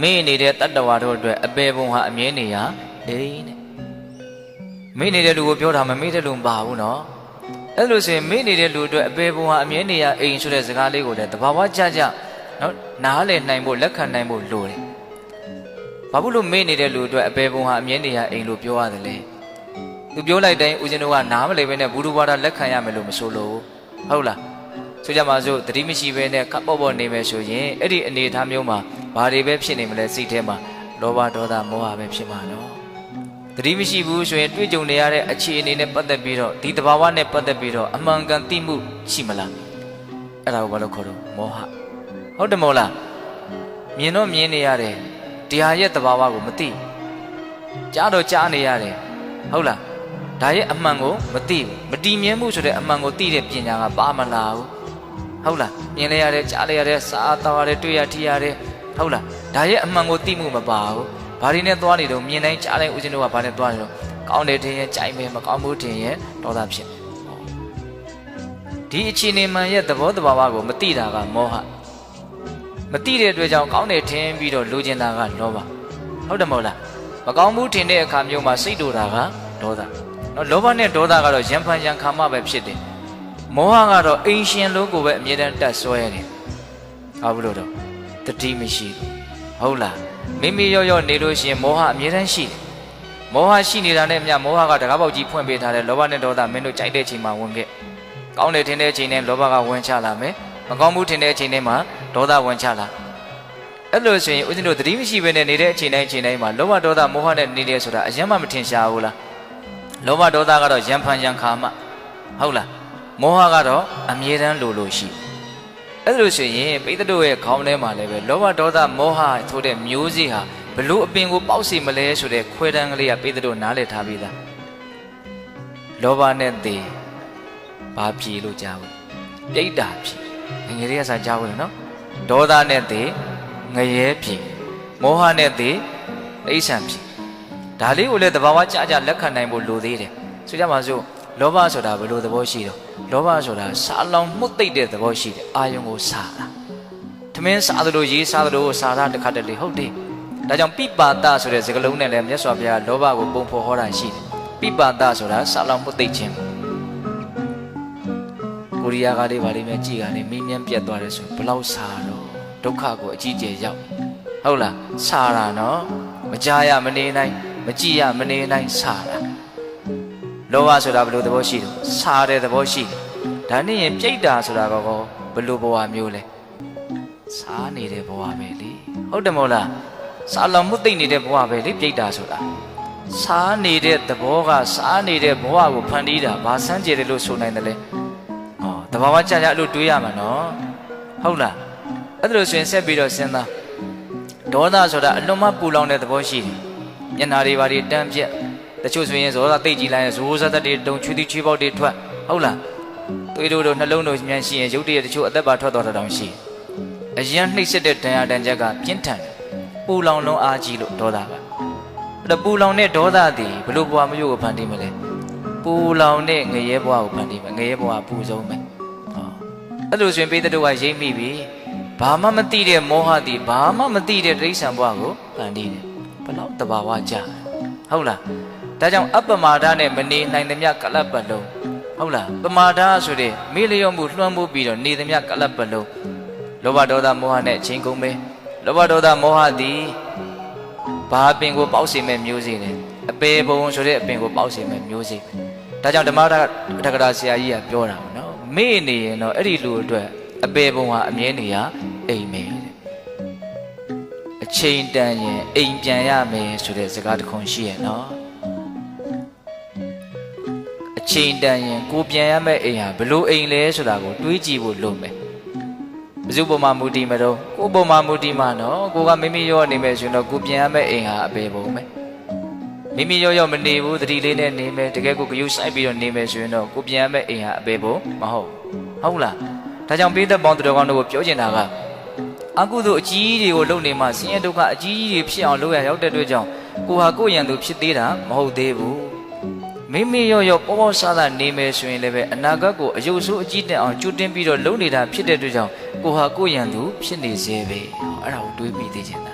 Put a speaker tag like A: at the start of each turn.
A: မေ့နေတဲ့တတ္တဝါတို့အတွက်အပေပုံဟာအမြဲနေရအိမ်တဲ့မေ့နေတဲ့လူကိုပြောတာမမေ့တဲ့လူမပါဘူးနော်အဲ့လိုဆိုရင်မေ့နေတဲ့လူအတွက်အပေပုံဟာအမြဲနေရအိမ်ဆိုတဲ့စကားလေးကိုလည်းတဘာဝကြကြနော်နားလည်နိုင်ဖို့လက်ခံနိုင်ဖို့လိုတယ်ဘာဖြစ်လို့မေ့နေတဲ့လူအတွက်အပေပုံဟာအမြဲနေရအိမ်လို့ပြောရတယ်လဲသူပြောလိုက်တိုင်းဦးဇင်းတို့ကနားမလည်ဘဲနဲ့ဘူရူဘာသာလက်ခံရမယ်လို့မဆိုလို့ဟုတ်လား ဆိုကြပါစို့တတိမရှိဘဲနဲ့ခပ်ပေါ့ပေါ့နေမယ်ဆိုရင်အဲ့ဒီအနေအထားမျိုးမှာဘာတွေပဲဖြစ်နေမလဲစိတ်ထဲမှာလောဘဒေါသမောဟပဲဖြစ်မှာနော်တတိမရှိဘူးဆိုရင်တွေ့ကြုံနေရတဲ့အခြေအနေနဲ့ပတ်သက်ပြီးတော့ဒီတဘာဝနဲ့ပတ်သက်ပြီးတော့အမှန်ကန်သိမှုရှိမလားအဲ့ဒါကိုဘာလို့ခေါ်တော့မောဟဟုတ်တယ်မို့လားမြင်တော့မြင်နေရတယ်တရားရဲ့တဘာဝကိုမသိကြားတော့ကြားနေရတယ်ဟုတ်လားဒါရဲ့အမှန်ကိုမသိဘူးမတည်မြဲမှုဆိုတဲ့အမှန်ကိုသိတဲ့ပညာကပါမလာဘူး ဟုတ်လားမြင်လိုက်ရတယ်ကြားလိုက်ရတယ်စားတော်ရတယ်တွေ့ရထိရတယ်ဟုတ်လားဒါရဲ့အမှန်ကိုသိမှုမပါဘူးဘာတွေနဲ့သွားနေတော့မြင်တိုင်းကြားတိုင်းဦးဇင်းတို့ကဘာနဲ့သွားနေတော့ကောင်းတယ်ထင်ရင်ကြိုက်မယ်မကောင်းဘူးထင်ရင်ဒေါသဖြစ်ဒီအခြေအနေမှန်ရဲ့သဘောတဘာဝကိုမသိတာကမောဟမသိတဲ့အတွက်ကြောင့်ကောင်းတယ်ထင်ပြီးတော့လိုချင်တာကလောဘဟုတ်တယ်မဟုတ်လားမကောင်းဘူးထင်တဲ့အခါမျိုးမှာစိတ်တူတာကဒေါသနော်လောဘနဲ့ဒေါသကတော့ရံဖန်ရံခါမှပဲဖြစ်တယ် မောဟကတော့အိမ်ရှင်လုံးကိုပဲအမြဲတမ်းတက်ဆွဲတယ်။ဘာဘူးလို့တော့တတိမရှိဘူး။ဟုတ်လား။မိမိရော့ရော့နေလို့ရှိရင်မောဟအမြဲတမ်းရှိတယ်။မောဟရှိနေတာနဲ့အမျှမောဟကတကားပေါက်ကြီးဖွင့်ပေးထားတယ်လောဘနဲ့ဒေါသမင်းတို့ကြိုက်တဲ့အချိန်မှာဝင်ခဲ့။ကောင်းတယ်ထင်တဲ့အချိန်နဲ့လောဘကဝင်ချလာမယ်။မကောင်းဘူးထင်တဲ့အချိန်နဲ့မှဒေါသဝင်ချလာ။အဲ့လိုဆိုရင်ဦးဇင်းတို့တတိမရှိဘဲနဲ့နေတဲ့အချိန်တိုင်းအချိန်တိုင်းမှာလောဘဒေါသမောဟနဲ့နေတယ်ဆိုတာအရင်မှမထင်ရှားဘူးလား။လောဘဒေါသကတော့ရံဖန်ရံခါမှဟုတ်လား။ မောဟကတော့အမြဲတမ်းလိုလိုရှိအဲ့လိုဆိုရင်ပိဿတို့ရဲ့ခေါင်းထဲမှာလည်းပဲလောဘဒေါသမောဟဆိုတဲ့မျိုးစေ့ဟာဘလို့အပင်ကိုပေါက်စီမလဲဆိုတဲ့ခွဲတန်းကလေးကပိဿတို့နားလည်ထားပြီးသားလောဘနဲ့သေဘာဖြေလို့ကြားဘူးပြိတ္တာဖြေငယ်လေးကစားကြားဘူးလေနော်ဒေါသနဲ့သေငရဲဖြေမောဟနဲ့သေအိဋ္ဌံဖြေဒါလေးကိုလည်းတဘာဝကြကြလက်ခံနိုင်ဖို့လိုသေးတယ်ဆိုကြပါစို့ လောဘဆိုတာဘယ်လိုသဘောရှိတော့လောဘဆိုတာစားလောင်မှုတ်သိပ်တဲ့သဘောရှိတယ်အာယုံကိုစားတာသမင်းစားသလိုရေးစားသလိုစားတာတစ်ခါတလေဟုတ်တယ်ဒါကြောင့်ပိပါဒဆိုတဲ့စကားလုံးနဲ့လည်းမြတ်စွာဘုရားလောဘကိုပုံဖော်ဟောတာရှိတယ်ပိပါဒဆိုတာစားလောင်မှုတ်သိပ်ခြင်းကိုရီးယားကလေးဗာလေးများကြည်ကနေမင်းမြန်းပြတ်သွားတယ်ဆိုဘလောက်စားတော့ဒုက္ခကိုအကြီးကျယ်ရောက်ဟုတ်လားစားတာနော်မကြားရမနေနိုင်မကြည့်ရမနေနိုင်စားတာ လောဘဆိုတာဘယ်လိုသဘောရှိတယ်စားတဲ့သဘောရှိတယ်ဒါနဲ့ရင်ပြိတ္တာဆိုတာကောဘယ်လိုဘဝမျိုးလဲစားနေတဲ့ဘဝပဲလေဟုတ်တယ်မဟုတ်လားစားလောင်မှုသိမ့်နေတဲ့ဘဝပဲလေပြိတ္တာဆိုတာစားနေတဲ့သဘောကစားနေတဲ့ဘဝကိုဖန်တီးတာဘာစမ်းကြယ်တယ်လို့ဆိုနိုင်တယ်လဲဟောတဘာဝကြကြအဲ့လိုတွေးရမှာနော်ဟုတ်လားအဲ့ဒါလို့ဆိုရင်ဆက်ပြီးတော့စဉ်းစားဒေါသဆိုတာအလွန်မှပူလောင်တဲ့သဘောရှိတယ်မျက်နာတွေဘာတွေတန်းပြက် တချို့ဆိုရင်ဇောတာတိတ်ကြည့်လိုက်ရင်ဇိုးဇတ်တွေတုံချွေးတိချွေးပေါက်တွေထွက်ဟုတ်လားသွေးတို့တို့နှလုံးတို့မြန်ရှိရင်ရုပ်တရက်တချို့အသက်ပါထွက်သွားတာတောင်ရှိအရင်နှိမ့်ဆက်တဲ့ဒဏ်ရာဒဏ်ချက်ကပြင်းထန်တယ်ပူလောင်လုံးအားကြီးလို့ဒေါသကအဲ့တော့ပူလောင်တဲ့ဒေါသသည်ဘလို့ဘဝမျိုးကိုဖန်တီးမလဲပူလောင်တဲ့ငရဲဘဝကိုဖန်တီးမယ်ငရဲဘဝပူဆုံးမယ်ဟောအဲ့လိုဆိုရင်ပိဿတို့ကရိမ့်မိပြီဘာမှမသိတဲ့မောဟသည်ဘာမှမသိတဲ့တိရစ္ဆာန်ဘဝကိုဖန်တီးတယ်ဘလောက်တဘာဝကြဟုတ်လား ဒါကြောင့်အပ္ပမာဒနဲ့မနေနိုင်သမျှကလပ်ပတ်လုံးဟုတ်လားပမာဒဆိုတဲ့မေ့လျော့မှုလွှမ်းမိုးပြီးတော့နေသမျှကလပ်ပတ်လုံးလောဘဒေါသမောဟနဲ့အချင်းကုန်ပဲလောဘဒေါသမောဟသည်ဘာအပင်ကိုပေါက်စေမဲ့မျိုးစေတယ်အပေဘုံဆိုတဲ့အပင်ကိုပေါက်စေမဲ့မျိုးစေဒါကြောင့်ဓမ္မရတက္ကရာဆရာကြီးကပြောတာပေါ့နော်မေ့နေရင်တော့အဲ့ဒီလူအတွက်အပေဘုံဟာအမြဲနေရအိမ်မယ်တဲ့အချိန်တန်ရင်အိမ်ပြန်ရမယ်ဆိုတဲ့စကားတစ်ခွန်းရှိရဲ့နော်အ ချိန်တန်ရင်ကိုပြန်ရမယ့်အိမ်ဟာဘလို့အိမ်လဲဆိုတာကိုတွေးကြည့်ဖို့လိုမယ်ဘယ်သူပုံမှမူတည်မတော့ကိုပုံမှမူတည်မှာနော်ကိုကမိမိရောနေမယ်ဆိုရင်တော့ကိုပြန်ရမယ့်အိမ်ဟာအပေပုံပဲမိမိရောရောမနေဘူးတတိလေးနဲ့နေမယ်တကယ်ကိုဂယုဆိုင်ပြီးတော့နေမယ်ဆိုရင်တော့ကိုပြန်ရမယ့်အိမ်ဟာအပေပုံမဟုတ်ဟုတ်လားဒါကြောင့်ပိသက်ပေါင်းတော်ကောင်းတို့ကိုပြောချင်တာကအကုသို့အကြီးတွေကိုလုပ်နေမှဆင်းရဲဒုက္ခအကြီးကြီးတွေဖြစ်အောင်လုပ်ရရောက်တဲ့အတွက်ကြောင့်ကိုဟာကိုယ့်ရန်သူဖြစ်သေးတာမဟုတ်သေးဘူး မိမိရော့ရော့ပေါ်ပေါ်ဆဆနေမယ်ဆိုရင်လည်းပဲအနာဂတ်ကိုအယုတ်ဆိုးအကြီးတက်အောင်ကြိုတင်ပြီးတော့လုပ်နေတာဖြစ်တဲ့အတွက်ကြောင့်ကိုဟာကိုယ့်ရန်သူဖြစ်နေစေပဲအဲ့ဒါကိုတွေးပြီးသေးချင်တာ